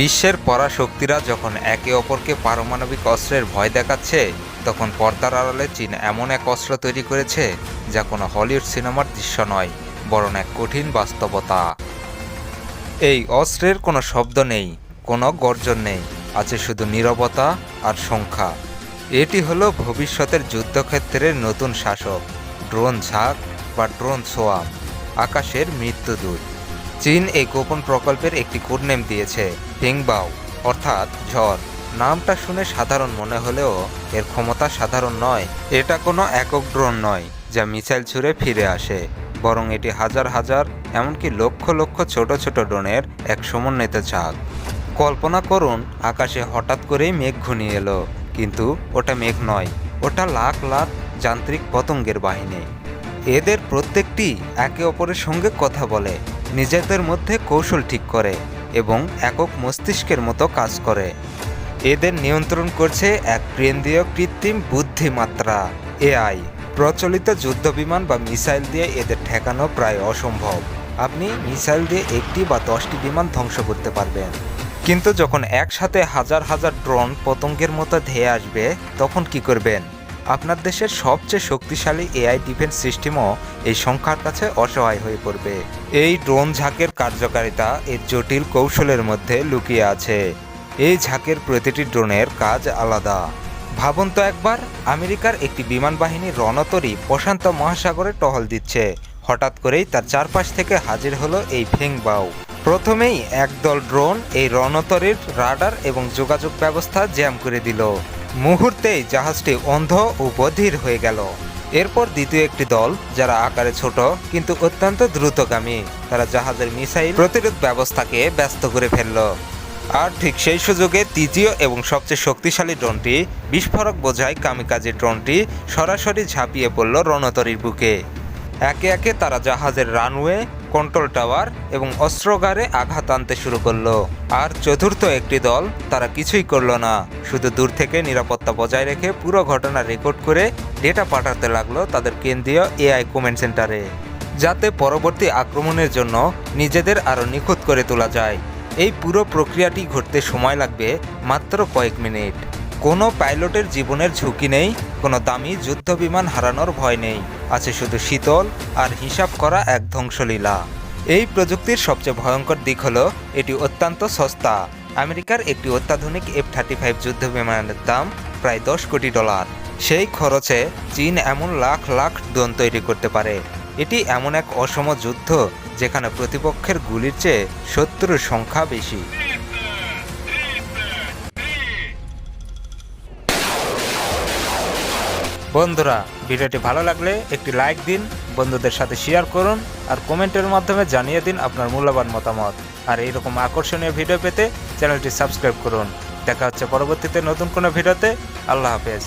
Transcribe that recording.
বিশ্বের পরাশক্তিরা যখন একে অপরকে পারমাণবিক অস্ত্রের ভয় দেখাচ্ছে, তখন পর্দার আড়ালে চীন এমন এক অস্ত্র তৈরি করেছে যা কোনো হলিউড সিনেমার দৃশ্য নয়, বরং এক কঠিন বাস্তবতা। এই অস্ত্রের কোনো শব্দ নেই, কোনো গর্জন নেই, আছে শুধু নীরবতা আর সংখ্যা। এটি হলো ভবিষ্যতের যুদ্ধক্ষেত্রের নতুন শাসক, ড্রোন ঝাঁক বা ড্রোন সোয়াম আকাশের মৃত্যুদূত। চীন এই গোপন প্রকল্পের একটি কোডনেম দিয়েছে ফিংবাও অর্থাৎ ঝড়। নামটা শুনে সাধারণ মনে হলেও এর ক্ষমতা সাধারণ নয়, এটা কোনো একক ড্রোন নয়, যা মিসাইল ছুঁড়ে ফিরে আসে। বরং এটি হাজার হাজার, এমনকি লক্ষ লক্ষ ছোট ছোট ড্রোনের এক সমন্বিত ঝাঁক। কল্পনা করুন, আকাশে হঠাৎ করেই মেঘ ঘনিয়ে এলো। কিন্তু ওটা মেঘ নয়, ওটা লাখ লাখ যান্ত্রিক পতঙ্গের বাহিনী। এদের প্রত্যেকটি একে অপরের সঙ্গে কথা বলে, নিজেদের মধ্যে কৌশল ঠিক করে এবং একক মস্তিষ্কের মতো কাজ করে। এদের নিয়ন্ত্রণ করছে এক কেন্দ্রীয় কৃত্রিম বুদ্ধিমাত্রা, এআই, প্রচলিত যুদ্ধবিমান বা মিসাইল দিয়ে এদের ঠেকানো প্রায় অসম্ভব। আপনি মিসাইল দিয়ে একটি বা দশটি বিমান ধ্বংস করতে পারবেন। কিন্তু যখন একসাথে হাজার হাজার ড্রোন পতঙ্গের মতো ধেয়ে আসবে, তখন কি করবেন? আপনার দেশের সবচেয়ে শক্তিশালী এআই ডিফেন্স সিস্টেমও এই সংখ্যার কাছে অসহায় হয়ে পড়বে। এই ড্রোন ঝাঁকের কার্যকারিতা এর জটিল কৌশলের মধ্যে লুকিয়ে আছে। এই ঝাঁকের প্রতিটি ড্রোনের কাজ আলাদা। ভাবুন তো একবার, আমেরিকার একটি বিমান বাহিনী রণতরী প্রশান্ত মহাসাগরে টহল দিচ্ছে। হঠাৎ করেই তার চারপাশ থেকে হাজির হলো এই ফেংবাও প্রথমেই একদল ড্রোন এই রণতরীর রাডার এবং যোগাযোগ ব্যবস্থা জ্যাম করে দিল। মুহূর্তেই জাহাজটি অন্ধ ও বধির হয়ে গেল। এরপর দ্বিতীয় একটি দল, যারা আকারে ছোট কিন্তু অত্যন্ত দ্রুতগামী, তারা জাহাজের মিসাইল প্রতিরোধ ব্যবস্থাকে ব্যস্ত করে ফেলল। আর ঠিক সেই সুযোগে তৃতীয় এবং সবচেয়ে শক্তিশালী ড্রোনটি বিস্ফোরক বোঝায় কামিকাজের ড্রোনটি সরাসরি ঝাঁপিয়ে পড়ল রণতরীর বুকে। একে একে তারা জাহাজের রানওয়ে কন্ট্রোল টাওয়ার এবং অস্ত্রগারে আঘাত আনতে শুরু করল। আর চতুর্থ একটি দল তারা কিছুই করল না। শুধু দূর থেকে নিরাপত্তা বজায় রেখে পুরো ঘটনা রেকর্ড করে ডেটা পাঠাতে লাগল তাদের কেন্দ্রীয় এআই কমেন্ট সেন্টারে যাতে পরবর্তী আক্রমণের জন্য নিজেদের আরও নিখুঁত করে তোলা যায়। এই পুরো প্রক্রিয়াটি ঘটতে সময় লাগবে মাত্র কয়েক মিনিট। কোনো পাইলটের জীবনের ঝুঁকি নেই, কোনো দামি যুদ্ধ বিমান হারানোর ভয় নেই। আছে শুধু শীতল আর হিসাব করা এক ধ্বংসলীলা। এই প্রযুক্তির সবচেয়ে ভয়ঙ্কর দিক হলো, এটি অত্যন্ত সস্তা। আমেরিকার একটি অত্যাধুনিক এফ থার্টি ফাইভ যুদ্ধ বিমানের দাম প্রায় দশ কোটি ডলার। সেই খরচে চীন এমন লাখ লাখ ড্রোন তৈরি করতে পারে। এটি এমন এক অসম যুদ্ধ যেখানে প্রতিপক্ষের গুলির চেয়ে শত্রুর সংখ্যা বেশি। বন্ধুরা, ভিডিওটি ভালো লাগলে একটি লাইক দিন, বন্ধুদের সাথে শেয়ার করুন আর কমেন্টের মাধ্যমে জানিয়ে দিন আপনার মূল্যবান মতামত। আর এইরকম আকর্ষণীয় ভিডিও পেতে চ্যানেলটি সাবস্ক্রাইব করুন। দেখা হচ্ছে পরবর্তীতে নতুন কোনো ভিডিওতে। আল্লাহ হাফেজ।